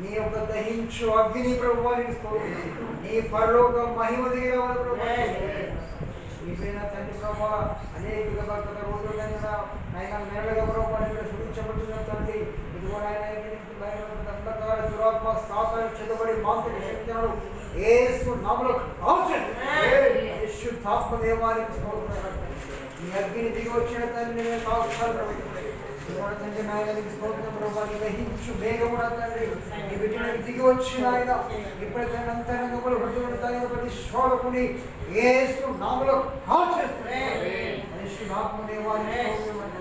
నీ యొక్క దహించు అగ్ని స్తోత్రం నీ పరలోక మహిమ దిగిన నీపైన తండ్రి ప్రభా అనేక భక్తుల రోజుల ఆయన నెలగా ప్రభావం ఇక్కడ సూచించబడుతున్న తండ్రి ఇదిగో ఆయన అంధకార దురాత్మ సాతాను చెదబడి శక్తులను ఏసు నామలో నీ అగ్ని దిగి వచ్చిన తండ్రి నేను తండ్రి స్తోత్రం ప్రభా గ్రహించు వేగమున తండ్రి నీ దిగి వచ్చిన ఆయన ఇప్పుడైతే అంతరంగములు హృదయం తాగిన ప్రతి శోధకుని ఏసు నామలో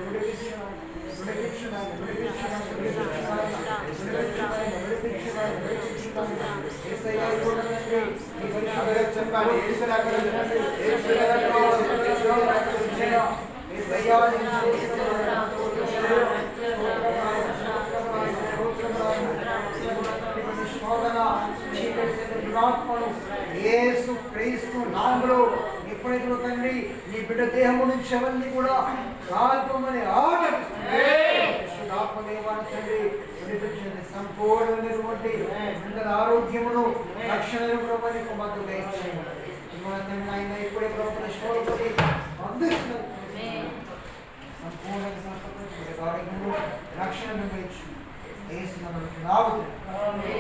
విడిపించిన విడిపించిన విడిపించిన ఏసయ్య కూడా తండ్రి నీ పరిశుద్ధ చెప్పాలి ఏసయ్య పరిశుద్ధాత్మను ఏసు క్రీస్తు నామములో ఎప్పుడైతే తండ్రి నీ బిడ్డ దేహము నుంచి అవన్నీ కూడా కాల్పమని ఆట. పరిశుద్ధాత్మదేవాన్ని సంపూర్ణమైనటువంటి అందరి ఆరోగ్యమును రక్షణ ప్రభు నీకు మాకు దయచేయండి. ఆయన ఇప్పుడే ప్రభుత్వ నిష్ఠోపతి అందిస్తున్నారు సంపూర్ణ రక్షణ నిర్వహించు రక్షణను దయచేయండి ఏసు నామములో రావుతుంది